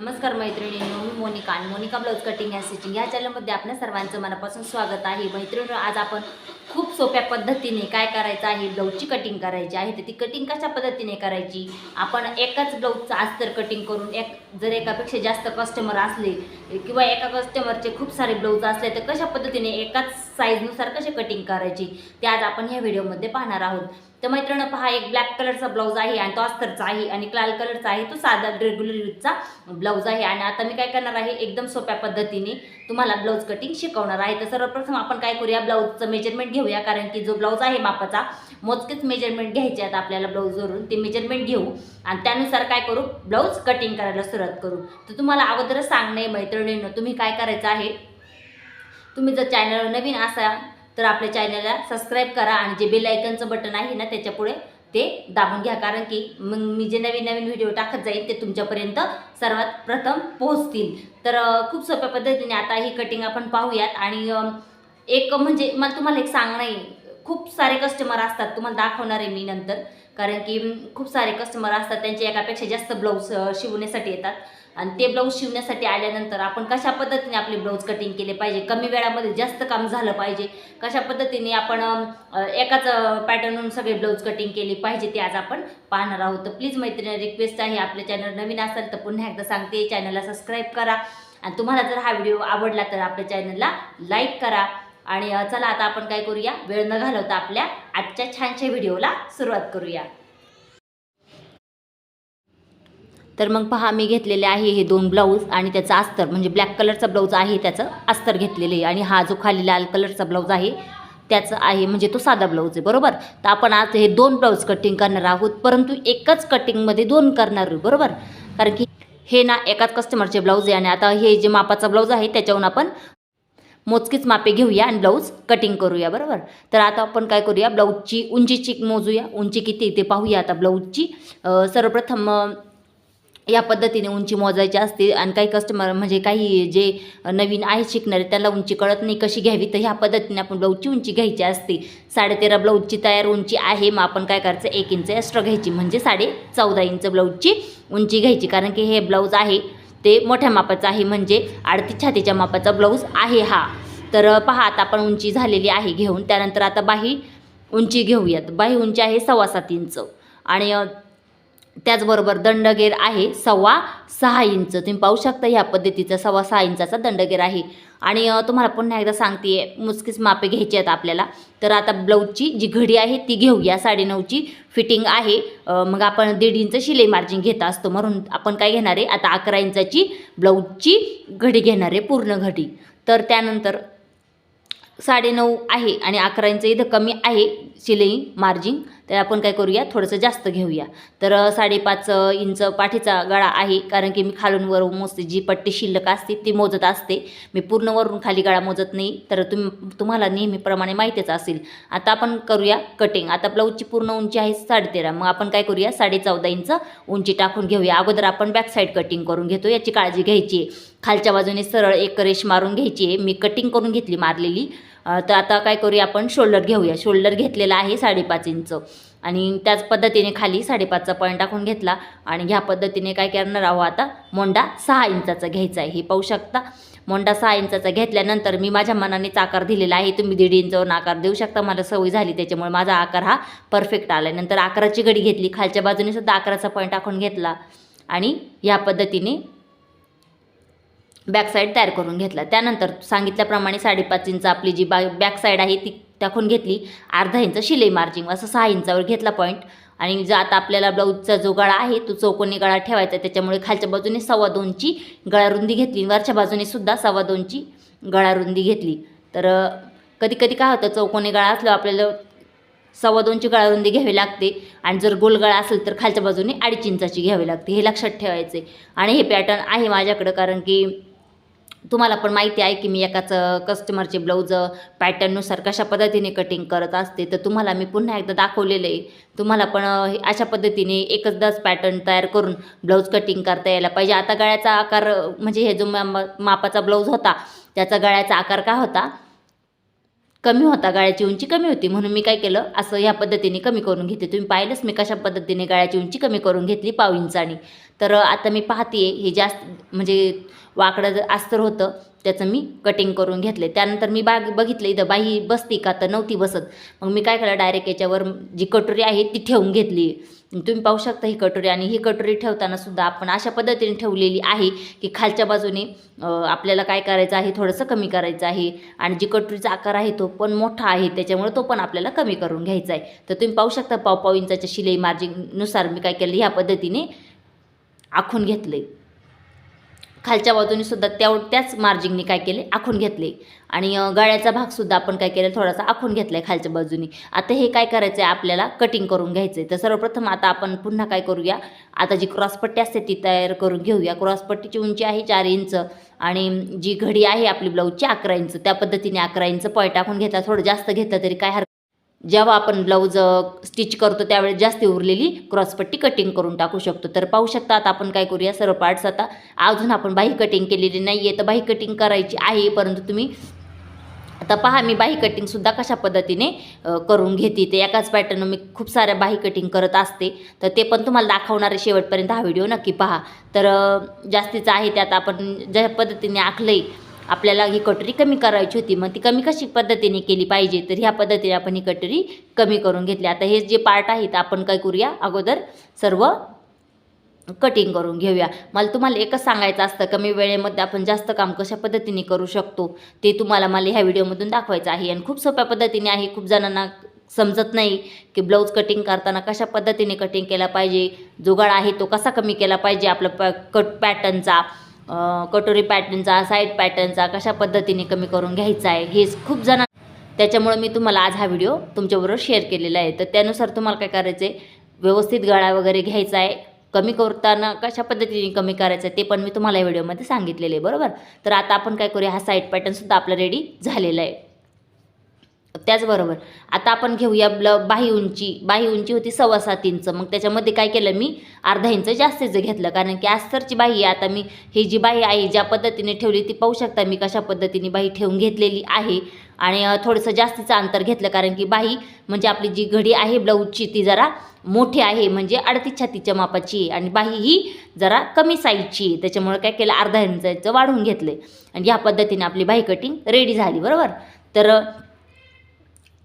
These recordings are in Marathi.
नमस्कार मैत्रिणींनो मी मोनिका आणि Monika blouse cutting and stitching या चॅनलमध्ये आपल्या सर्वांचं मनापासून स्वागत आहे. मैत्रिणी आज आपण खूप सोप्या पद्धतीने काय करायचं आहे? ब्लाऊजची कटिंग करायची आहे. तर ती कटिंग कशा पद्धतीने करायची? आपण एकाच ब्लाऊजचं अस्तर कटिंग करून एक जर एकापेक्षा जास्त कस्टमर असले किंवा एका कस्टमरचे खूप सारे ब्लाऊज असले तर कशा पद्धतीने एकाच साईजनुसार कसे कटिंग करायची? ते आज आपण ह्या व्हिडिओमध्ये पाहणार आहोत. तर मैत्रिणं पहा एक ब्लॅक कलरचा ब्लाऊज आहे आणि तो अस्तरचा आहे आणि लाल कलरचा आहे. तो साधा रेग्युलर यूजचा ब्लाऊज आहे. आणि आता मी काय करणार आहे? एकदम सोप्या पद्धतीने तुम्हाला ब्लाऊज कटिंग शिकवणार आहे. तर सर्वप्रथम आपण काय करूया ब्लाऊजचं मेजरमेंट घेऊया. कारण की जो ब्लाऊज आहे मापाचा मोजकेच मेजरमेंट घ्यायचे आहेत आपल्याला ब्लाऊजवरून ते मेजरमेंट घेऊ आणि त्यानुसार काय करू? ब्लाऊज कटिंग करायला सुरुवात करू. तर तुम्हाला अगोदरच सांगणे मैत्रिणीनं तुम्ही काय करायचं आहे? तुम्ही जर चॅनलवर नवीन असाल तर आपल्या चॅनलला सबस्क्राईब करा आणि जे बेल आयकनचं बटन आहे ना त्याच्यापुढे ते दाबून घ्या. कारण की मग मी जे नवीन नवीन व्हिडिओ टाकत जाईल ते तुमच्यापर्यंत सर्वात प्रथम पोहोचतील. तर खूप सोप्या पद्धतीने आता ही कटिंग आपण पाहूयात. आणि एक म्हणजे मला तुम्हाला एक सांगणं आहे. खूप सारे कस्टमर असतात तुम्हाला दाखवणार आहे मी नंतर. कारण की खूप सारे कस्टमर असतात त्यांचे एकापेक्षा जास्त ब्लाऊज शिवण्यासाठी येतात. आणि ते ब्लाऊज शिवण्यासाठी आल्यानंतर आपण कशा पद्धतीने आपले ब्लाऊज कटिंग केले पाहिजे? कमी वेळामध्ये जास्त काम झालं पाहिजे. कशा पद्धतीने आपण एकाच पॅटर्नवरून सगळे ब्लाऊज कटिंग केली पाहिजे ते आज आपण पाहणार आहोत. तर प्लीज मैत्रिणी रिक्वेस्ट आहे. आपल्या चॅनल नवीन असेल तर पुन्हा एकदा सांगते. चॅनलला सबस्क्राईब करा. आणि तुम्हाला जर हा व्हिडिओ आवडला तर आपल्या चॅनलला लाईक करा. आणि चला आता आपण काय करूया? वेळ न घालवता आपल्या आजच्या छानशा व्हिडिओला सुरुवात करूया. तर मग पहा मी घेतलेले आहे हे दोन ब्लाऊज आणि त्याचं अस्तर म्हणजे ब्लॅक कलरचा ब्लाऊज आहे त्याचं अस्तर घेतलेले आहे. आणि हा जो खाली लाल कलरचा ब्लाऊज आहे त्याचं आहे म्हणजे तो साधा ब्लाऊज आहे बरोबर? तर आपण आज हे दोन ब्लाऊज कटिंग करणार आहोत परंतु एकच कटिंगमध्ये दोन करणार आहोत बरोबर? कारण की हे ना एकाच कस्टमरचे ब्लाऊज आहे आणि आता हे जे मापाचा ब्लाऊज आहे त्याच्याहून आपण मोजकीच मापे घेऊया आणि ब्लाऊज कटिंग करूया बरोबर? तर आता आपण काय करूया ब्लाऊजची उंचीची मोजूया. उंची किती ते पाहूया आता ब्लाऊजची सर्वप्रथम या पद्धतीने उंची मोजायची असते आणि काही कस्टमर म्हणजे काही जे नवीन आहे शिकणारे त्याला उंची कळत नाही कशी घ्यावी. तर ह्या पद्धतीने आपण ब्लाऊजची उंची घ्यायची असते. साडेतेरा ब्लाऊजची तयार उंची आहे. मग आपण काय करायचं? एक इंच एक्स्ट्रा घ्यायची. म्हणजे साडे चौदा इंच ब्लाऊजची उंची घ्यायची. कारण की हे ब्लाऊज आहे ते मोठ्या मापाचं आहे. म्हणजे अडतीस छातीच्या मापाचा ब्लाऊज आहे हा. तर पहा आता आपण उंची झालेली आहे घेऊन. त्यानंतर आता बाही उंची घेऊयात. बाही उंची आहे सव्वा सात इंच. आणि त्याचबरोबर दंडगेर आहे सव्वा सहा इंच. तुम्ही पाहू शकता ह्या पद्धतीचा सव्वा सहा इंचाचा दंडगेर आहे. आणि तुम्हाला पुन्हा एकदा सांगते मुस्कीच मापे घ्यायची आहेत आपल्याला. तर आता ब्लाऊजची जी घडी आहे ती घेऊया साडेनऊची फिटिंग आहे. मग आपण दीड इंच शिलाई मार्जिन घेत असतो. म्हणून आपण काय घेणार आहे? आता अकरा इंचाची ब्लाऊजची घडी घेणार आहे पूर्ण घडी. तर त्यानंतर साडेनऊ आहे आणि अकरा इंच इथं कमी आहे. शिलाई मार्जिन तर आपण काय करूया थोडंसं जास्त घेऊया. तर साडेपाच इंच पाठीचा गळा आहे कारण की मी खालून वर मोजते जी पट्टी शिल्लक असते ती मोजत असते. मी पूर्ण वरून खाली गळा मोजत नाही तर तुम तुम्हाला नेहमीप्रमाणे माहितीच असेल. आता आपण करूया कटिंग. आता ब्लाऊजची पूर्ण उंची आहे साडेतेरा मग आपण काय करूया साडे चौदा इंच उंची टाकून घेऊया. अगोदर आपण बॅकसाईड कटिंग करून घेतो याची काळजी घ्यायची आहे. खालच्या बाजूने सरळ एक रेश मारून घ्यायची आहे. मी कटिंग करून घेतली मारलेली. तर आता काय करूया आपण? शोल्डर घेऊया. शोल्डर घेतलेला आहे साडेपाच इंच. आणि त्याच पद्धतीने खाली साडेपाचचा पॉईंट टाकून घेतला. आणि ह्या पद्धतीने काय करणार आहोत आता? मोंडा सहा इंचाचा घ्यायचा आहे. हे पाहू शकता? मोंडा सहा इंचाचा घेतल्यानंतर मी माझ्या मनानेच आकार दिलेला आहे. तुम्ही दीड इंचवरून आकार देऊ शकता. मला सवय झाली त्याच्यामुळे माझा आकार हा परफेक्ट आला नंतर आकाराची घडी घेतली. खालच्या बाजूने सुद्धा आकाराचा पॉईंट टाकून घेतला. आणि ह्या पद्धतीने बॅक साईड तयार करून घेतला. त्यानंतर सांगितल्याप्रमाणे साडेपाच इंच आपली जी बा बॅक साईड आहे ती टाकून घेतली. अर्धा इंच शिलाई मार्जिंग असं सहा इंचावर घेतला पॉईंट. आणि जर आता आपल्याला ब्लाऊजचा जो गळा आहे तो चौकोनी गळा ठेवायचा त्याच्यामुळे खालच्या बाजूने सव्वा दोनची गळारुंदी घेतली वरच्या बाजूने सुद्धा सव्वा दोनची गळारुंदी घेतली. तर कधी कधी काय होतं चौकोनी गळा असलं आपल्याला सव्वा दोनची गळारुंदी घ्यावी लागते. आणि जर गोलगळा असेल तर खालच्या बाजूने अडीच इंचाची घ्यावी लागते. हे लक्षात ठेवायचे आणि हे पॅटर्न आहे माझ्याकडं कारण की तुम्हाला पण माहिती आहे की मी एकाच कस्टमरचे ब्लाऊज पॅटर्ननुसार कशा पद्धतीने कटिंग करत असते. तर तुम्हाला मी पुन्हा एकदा दाखवलेलं आहे. तुम्हाला पण हे अशा पद्धतीने एकचदाच पॅटर्न तयार करून ब्लाऊज कटिंग करता यायला पाहिजे. आता गळ्याचा आकार म्हणजे हे जो मापाचा ब्लाऊज होता त्याचा गळ्याचा आकार काय होता? कमी होता गाळ्याची उंची कमी होती. म्हणून मी काय केलं? असं ह्या पद्धतीने कमी करून घेते तुम्ही पाहिलंच मी कशा पद्धतीने गाळ्याची उंची कमी करून घेतली पाव इंचानी. तर आता मी पाहते हे जास्त म्हणजे वाकडं जर अस्तर होतं त्याचं मी कटिंग करून घेतले. त्यानंतर मी बाग बघितलं इथं बाई बसती का? तर नव्हती बसत. मग मी काय केलं? डायरेक्ट याच्यावर जी कटोरी आहे ती ठेवून घेतली. तुम्ही पाहू शकता ही कटोरी आणि ही कटोरी ठेवताना सुद्धा आपण अशा पद्धतीने ठेवलेली आहे की खालच्या बाजूने आपल्याला काय करायचं आहे थोडंसं कमी करायचं आहे आणि जी कटोरीचा आकार आहे तो पण मोठा आहे त्याच्यामुळे तो पण आपल्याला कमी करून घ्यायचा आहे. तर तुम्ही पाहू शकता पाव पाव इंचाच्या शिलाई मार्जिननुसार मी काय केलं ह्या पद्धतीने आखून घेतलं आहे खालच्या बाजूने सुद्धा त्या त्याच मार्जिंगने काय केले? आखून घेतले. आणि गळ्याचा भागसुद्धा आपण काय केलं? थोडासा आखून घेतला आहे खालच्या बाजूने. आता हे काय करायचं आहे आपल्याला कटिंग करून घ्यायचं आहे तर सर्वप्रथम आता आपण पुन्हा काय करूया? आता जी क्रॉसपट्टी असते ती तयार करून घेऊया. क्रॉसपट्टीची उंची आहे चार इंच आणि जी घडी आहे आपली ब्लाऊजची अकरा इंच. त्या पद्धतीने अकरा इंच पॉय टाकून घेतला. थोडं जास्त घेतलं तरी काय हरकत जेव्हा आपण ब्लाऊज स्टिच करतो त्यावेळेस जास्त उरलेली क्रॉसपट्टी कटिंग करून टाकू शकतो. तर पाहू शकता आता आपण काय करूया सर्व पार्ट्स आता अजून आपण बाही कटिंग केलेली नाही आहे तर बाही कटिंग करायची आहे परंतु तुम्ही आता पहा मी बाही कटिंगसुद्धा कशा पद्धतीने करून घेते ते. एकाच पॅटर्न मी खूप साऱ्या बाही कटिंग करत असते. तर ते पण तुम्हाला दाखवणारे शेवटपर्यंत हा व्हिडिओ नक्की पहा. तर जास्तीचं आहे त्यात आपण ज्या पद्धतीने आखलं आहे आपल्याला ही कटोरी कमी करायची होती मग ती कमी कशी पद्धतीने केली पाहिजे? तर ह्या पद्धतीने आपण ही कटोरी कमी करून घेतली. आता हे जे पार्ट आहेत आपण काय करूया? अगोदर सर्व कटिंग करून घेऊया. मला तुम्हाला एकच सांगायचं असतं कमी वेळेमध्ये आपण जास्त काम कशा पद्धतीने करू शकतो? ते तुम्हाला मला ह्या व्हिडिओमधून दाखवायचं आहे. आणि खूप सोप्या पद्धतीने आहे खूप जणांना समजत नाही की ब्लाऊज कटिंग करताना कशा पद्धतीने कटिंग केला पाहिजे? जुगाड आहे तो कसा कमी केला पाहिजे? आपला प कट पॅटर्नचा कटोरी पॅटर्नचा साईड पॅटर्नचा कशा पद्धतीने कमी करून घ्यायचा आहे हे खूप जण त्याच्यामुळे मी तुम्हाला आज हा व्हिडिओ तुमच्याबरोबर शेअर केलेला आहे. तर त्यानुसार तुम्हाला काय करायचं आहे व्यवस्थित गळा वगैरे घ्यायचा आहे कमी करताना कशा पद्धतीने कमी करायचं आहे ते पण मी तुम्हाला या व्हिडिओमध्ये सांगितलेले आहे बरोबर? तर आता आपण काय करूया हा साईड पॅटर्नसुद्धा आपला रेडी झालेला आहे. त्याचबरोबर आता आपण घेऊया ब्ल बाही उंची. बाही उंची होती सव्वा सात इंच. मग त्याच्यामध्ये काय केलं मी? अर्धा इंच जास्तीचं घेतलं. कारण की आस्तरची बाही आहे. आता मी ही जी बाही आहे ज्या पद्धतीने ठेवली ती पाहू शकता मी कशा पद्धतीने बाही ठेवून घेतलेली आहे. आणि थोडंसं जास्तीचं अंतर घेतलं. कारण की बाही म्हणजे आपली जी घडी आहे ब्लाऊजची ती जरा मोठी आहे. म्हणजे अडतीस छातीच्या मापाची आहे. आणि बाही ही जरा कमी साईजची आहे. त्याच्यामुळे काय केलं? अर्धा इंचाचं वाढवून घेतलं आणि ह्या पद्धतीने आपली बाही कटिंग रेडी झाली. बरोबर? तर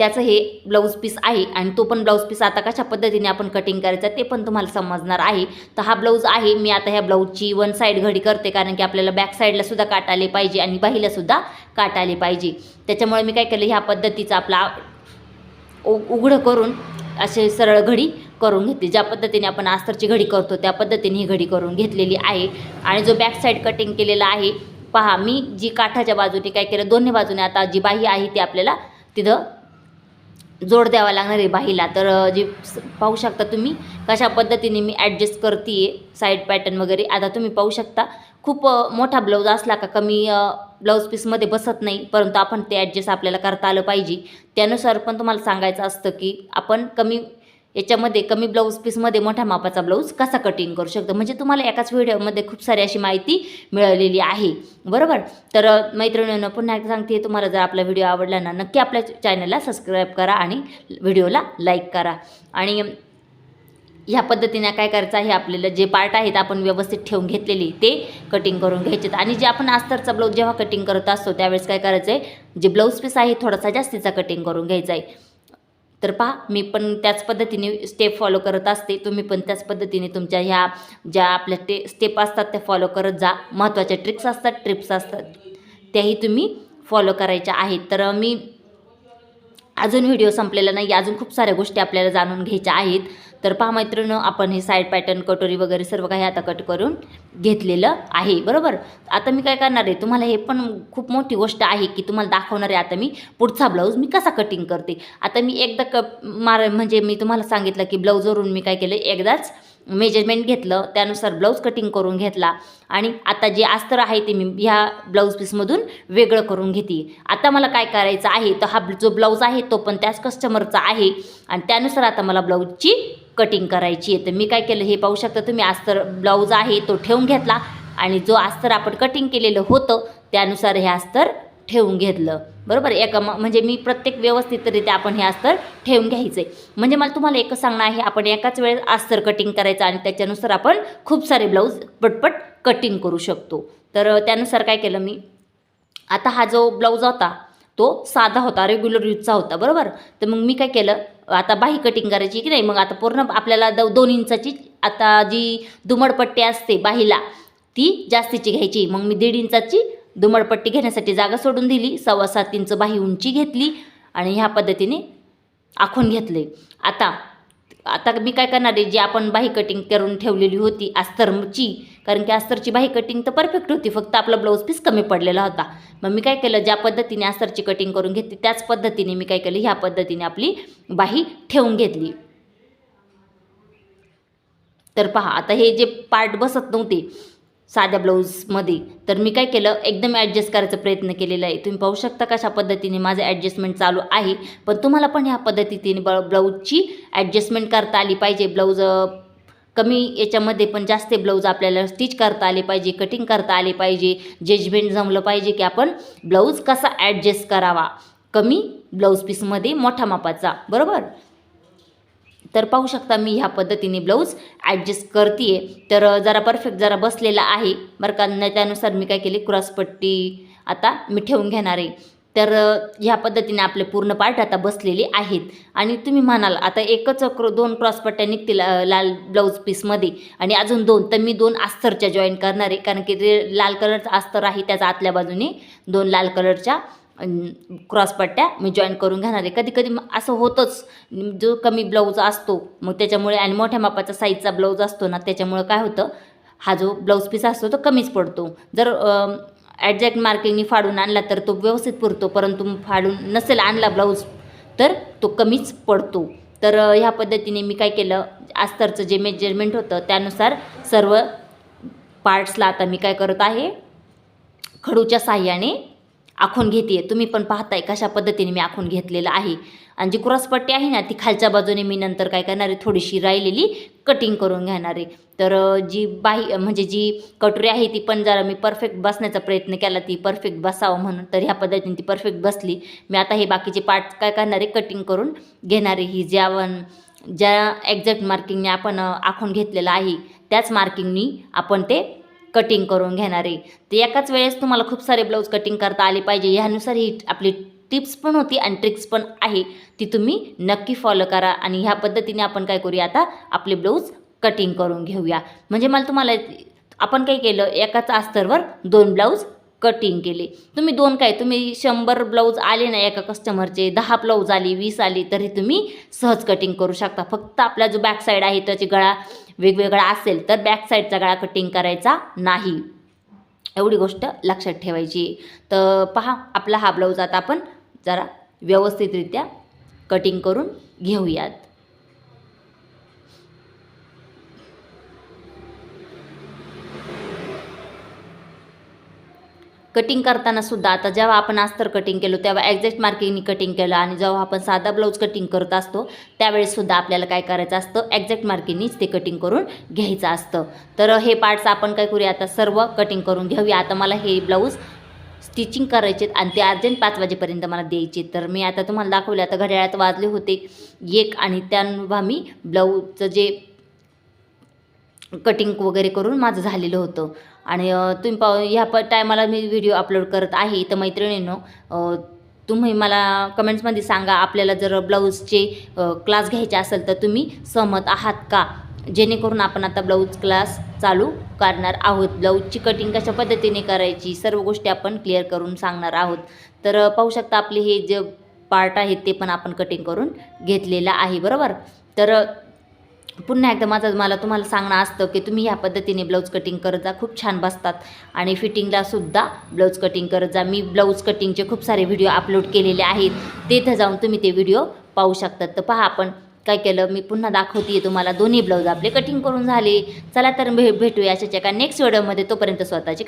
त्याचं हे ब्लाऊज पीस आहे आणि तो पण ब्लाऊज पीस आता कशा पद्धतीने आपण कटिंग करायचं ते पण तुम्हाला समजणार आहे. तर हा ब्लाऊज आहे मी आता ह्या ब्लाऊजची वन साईड घडी करते कारण की आपल्याला बॅक साईडला सुद्धा काट आले पाहिजे आणि बाहीला सुद्धा काट आले पाहिजे. त्याच्यामुळे मी काय केलं ह्या पद्धतीचा आपला उ उघडं करून असे सरळ घडी करून घेतली. ज्या पद्धतीने आपण आस्तरची घडी करतो त्या पद्धतीने ही घडी करून घेतलेली आहे. आणि जो बॅक साईड कटिंग केलेला आहे पहा मी जी काठाच्या बाजूने काय केलं दोन्ही बाजूने आता जी बाही आहे ती आपल्याला तिथं जोड द्यावा लागणार आहे बाहीला. तर जे जी पाहू शकता तुम्ही कशा पद्धतीने मी ॲडजस्ट करते साईड पॅटर्न वगैरे. आता तुम्ही पाहू शकता खूप मोठा ब्लाऊज असला का कमी ब्लाऊज पीसमध्ये बसत नाही परंतु आपण ते ॲडजस्ट आपल्याला करता आलं पाहिजे. त्यानुसार पण तुम्हाला सांगायचं असतं की आपण कमी याच्यामध्ये कमी ब्लाऊज पीसमध्ये मोठ्या मापाचा ब्लाऊज कसा कटिंग करू शकतो? म्हणजे तुम्हाला एकाच व्हिडिओमध्ये खूप सारी अशी माहिती मिळालेली आहे. बरोबर? तर मैत्रिणीनं पुन्हा एकदा सांगते तुम्हाला जर आपला व्हिडिओ आवडला ना नक्की आपल्या चॅनलला सबस्क्राईब करा आणि व्हिडिओला लाईक करा. आणि ह्या पद्धतीने काय करायचं आहे आपल्याला जे पार्ट आहेत आपण व्यवस्थित ठेवून घेतलेली ते कटिंग करून घ्यायचे आणि जे आपण अस्तरचा ब्लाऊज जेव्हा कटिंग करत असतो त्यावेळेस काय करायचं आहे जे ब्लाऊज पीस आहे थोडासा जास्तीचा कटिंग करून घ्यायचा आहे तर पहा मी पण त्याच पद्धतीने स्टेप फॉलो करत असते. तुम्ही पण त्याच पद्धतीने तुमच्या ह्या ज्या आपल्या ते स्टेप असतात त्या फॉलो करत जा. महत्त्वाच्या ट्रिक्स असतात ट्रिप्स असतात. त्याही तुम्ही फॉलो करायच्या आहेत. तर मी अजून व्हिडिओ संपलेला नाही अजून खूप साऱ्या गोष्टी आपल्याला जाणून घ्यायच्या आहेत. तर पहा मैत्रिणी आपण हे साईड पॅटर्न कटोरी वगैरे सर्व काही आता कट करून घेतलेलं आहे बरोबर? आता मी काय करणार आहे तुम्हाला हे पण खूप मोठी गोष्ट आहे की तुम्हाला दाखवणार आहे आता मी पुढचा ब्लाऊज मी कसा कटिंग करते. आता मी एकदा क मार म्हणजे मी तुम्हाला सांगितलं की ब्लाऊजवरून मी काय केलं एकदाच मेजरमेंट घेतलं त्यानुसार ब्लाऊज कटिंग करून घेतला आणि आता जे अस्तर आहे ते मी ह्या ब्लाऊज पीसमधून वेगळं करून घेते. आता मला काय करायचं आहे? तर हा जो ब्लाऊज आहे तो पण त्याच कस्टमरचा आहे आणि त्यानुसार आता मला ब्लाऊजची कटिंग करायची आहे. तर मी काय केलं हे पाहू शकता तुम्ही अस्तर ब्लाऊज आहे तो ठेवून घेतला आणि जो अस्तर आपण कटिंग केलेलं होतं त्यानुसार हे अस्तर ठेवून घेतलं. बरोबर? एका म्हणजे मी प्रत्येक व्यवस्थितरित्या आपण हे अस्तर ठेवून घ्यायचं आहे म्हणजे मला तुम्हाला एकच सांगणं आहे आपण एकाच वेळेस अस्तर कटिंग करायचं आणि त्याच्यानुसार आपण खूप सारे ब्लाऊज पटपट कटिंग करू शकतो. तर त्यानुसार काय केलं मी? आता हा जो ब्लाऊज होता तो साधा होता रेग्युलर यूजचा होता बरोबर? तर मग मी काय केलं? आता बाही कटिंग करायची की नाही? मग आता पूर्ण आपल्याला दो दोन इंचाची आता जी दुमडपट्टी असते बाहीला ती जास्तीची घ्यायची. मग मी दीड इंचाची धुमळपट्टी घेण्यासाठी जागा सोडून दिली. सव्वा सात इंच बाही उंची घेतली आणि ह्या पद्धतीने आखून घेतले. आता आता मी काय करणार आहे? जी आपण बाही कटिंग करून ठेवलेली होती अस्तरची कारण की अस्तरची बाही कटिंग तर परफेक्ट होती. फक्त आपला ब्लाऊज पीस कमी पडलेला होता. मग मी काय केलं? ज्या पद्धतीने अस्तरची कटिंग करून घेतली त्याच पद्धतीने मी काय केलं? ह्या पद्धतीने आपली बाही ठेवून घेतली. तर पहा आता हे जे पार्ट बसत नव्हते साध्या ब्लाऊजमध्ये तर मी काय केलं एकदम ॲडजस्ट करायचा प्रयत्न केलेला आहे. तुम्ही पाहू शकता कशा पद्धतीने माझं ॲडजस्टमेंट चालू आहे. पण तुम्हाला पण ह्या पद्धतीने ब ब्लाऊजची ॲडजस्टमेंट करता आली पाहिजे. ब्लाऊज कमी याच्यामध्ये पण जास्त ब्लाऊज आपल्याला स्टिच करता आले पाहिजे कटिंग करता आले पाहिजे. जजमेंट जमलं पाहिजे की आपण ब्लाऊज कसा ॲडजस्ट करावा. कमी ब्लाऊज पीसमध्ये मोठ्या मापाचा. बरोबर? तर पाहू शकता मी ह्या पद्धतीने ब्लाऊज ॲडजस्ट करते तर जरा परफेक्ट जरा बसलेला आहे. बरं का न त्यानुसार मी काय केले क्रॉसपट्टी आता मी ठेवून घेणार आहे. तर ह्या पद्धतीने आपले पूर्ण पार्ट आता बसलेले आहेत. आणि तुम्ही म्हणाल आता एकच क्रो दोन क्रॉसपट्ट्या निघतील लाल ब्लाऊज पीसमध्ये आणि अजून दोन तर मी दोन अस्तरच्या जॉईन करणार आहे. कारण की ते लाल कलरचा अस्तर आहे त्याचा आतल्या बाजूने दोन लाल कलरच्या क्रॉसपट्ट्या मी जॉईन करून घेणार आहे. कधी कधी असं होतंच. जो कमी ब्लाऊज असतो मग त्याच्यामुळे आणि मोठ्या मापाचा साईजचा ब्लाऊज असतो ना त्याच्यामुळं काय होतं? हा जो ब्लाऊज पीस असतो तो कमीच पडतो. जर ॲडजॅक्ट मार्किंगनी फाडून आणला तर तो व्यवस्थित पुरतो परंतु फाडून नसेल आणला ब्लाऊज तर तो कमीच पडतो. तर ह्या पद्धतीने मी काय केलं? अस्तरचं जे मेजरमेंट होतं त्यानुसार सर्व पार्ट्सला आता मी काय करत आहे? खडूच्या साह्याने आखून घेते तुम्ही पण पाहताय कशा पद्धतीने मी आखून घेतलेलं आहे. आणि जी क्रॉसपट्टी आहे ना ती खालच्या बाजूने मी नंतर काय करणार आहे थोडीशी राहिलेली कटिंग करून घेणार आहे. तर जी बाही म्हणजे जी कटोरी आहे ती पण जरा मी परफेक्ट बसण्याचा प्रयत्न केला ती परफेक्ट बसावं म्हणून. तर ह्या पद्धतीने ती परफेक्ट बसली. मी आता हे बाकीचे पार्ट काय करणार आहे कटिंग करून घेणार आहे. ही ज्या ज्या एक्झॅक्ट मार्किंगने आपण आखून घेतलेलं आहे त्याच मार्किंगनी आपण ते कटिंग करून घेणार. आहे एकाच वेळेस तुम्हाला खूप सारे ब्लाऊज कटिंग करता आले पाहिजे. ह्यानुसार ही आपली टिप्स पण होती आणि ट्रिक्स पण आहे. ती तुम्ही नक्की फॉलो करा आणि ह्या पद्धतीने आपण काय करूया आता? आपले ब्लाऊज कटिंग करून घेऊया. म्हणजे मला तुम्हाला आपण काय केलं? एकाच अस्तरवर दोन ब्लाऊज कटिंग केले. तुम्ही दोन काय? तुम्ही शंभर ब्लाऊज आले ना एका कस्टमरचे दहा ब्लाऊज आली वीस आली तरी तुम्ही सहज कटिंग करू शकता. फक्त आपला जो बॅक साईड आहे त्याची गळा वेगवेगळा असेल तर बॅक साईडचा गळा कटिंग करायचा नाही. एवढी गोष्ट लक्षात ठेवायची. तर पहा आपला हा ब्लाऊज आता आपण जरा व्यवस्थितरित्या कटिंग करून घेऊयात. कटिंग करताना सुद्धा आता जेव्हा आपण अस्तर कटिंग केलो तेव्हा एक्झॅक्ट मार्किंगनी कटिंग केलं आणि जेव्हा आपण साधा ब्लाऊज कटिंग करत असतो त्यावेळेस सुद्धा आपल्याला काय करायचं असतं? एक्झॅक्ट मार्किंगनीच ते कटिंग करून घ्यायचं असतं. तर हे पार्ट्स आपण काय करूया? आता सर्व कटिंग करून घेऊया. आता मला हे ब्लाऊज स्टिचिंग करायचे आणि ते अर्जंट पाच वाजेपर्यंत मला द्यायचे. तर मी आता तुम्हाला दाखवले आता घड्याळात वाजले होते एक आणि तेव्हा मी ब्लाऊजचं जे कटिंग वगैरे करून माझं झालेलं होतं. आणि तुम्ही पाहू ह्या प टायमाला मी व्हिडिओ अपलोड करत आहे तर मैत्रिणींनो. तुम्ही मला कमेंट्समध्ये सांगा आपल्याला जर ब्लाऊजचे क्लास घ्यायचे असेल तर तुम्ही सहमत आहात का? जेणेकरून आपण आता ब्लाऊज क्लास चालू करणार आहोत. ब्लाऊजची कटिंग कशा पद्धतीने करायची सर्व गोष्टी आपण क्लिअर करून सांगणार आहोत. तर पाहू शकता आपले हे जे पार्ट आहेत ते पण आपण कटिंग करून घेतलेलं आहे बरोबर? तर पुन्हा एकदा माझं मला तुम्हाला सांगणं असतं की तुम्ही ह्या पद्धतीने ब्लाऊज कटिंग करत जा. खूप छान बसतात. आणि फिटिंगला सुद्धा ब्लाऊज कटिंग करत जा. मी ब्लाऊज कटिंगचे खूप सारे व्हिडिओ अपलोड केलेले आहेत. तिथं जाऊन तुम्ही ते व्हिडिओ पाहू शकतात तर पहा आपण काय केलं. मी पुन्हा दाखवते तुम्हाला. दोन्ही ब्लाऊज आपले कटिंग करून झाले. चला तर भे भेटूया अशाच्या का नेक्स्ट व्हिडिओमध्ये तोपर्यंत स्वतःची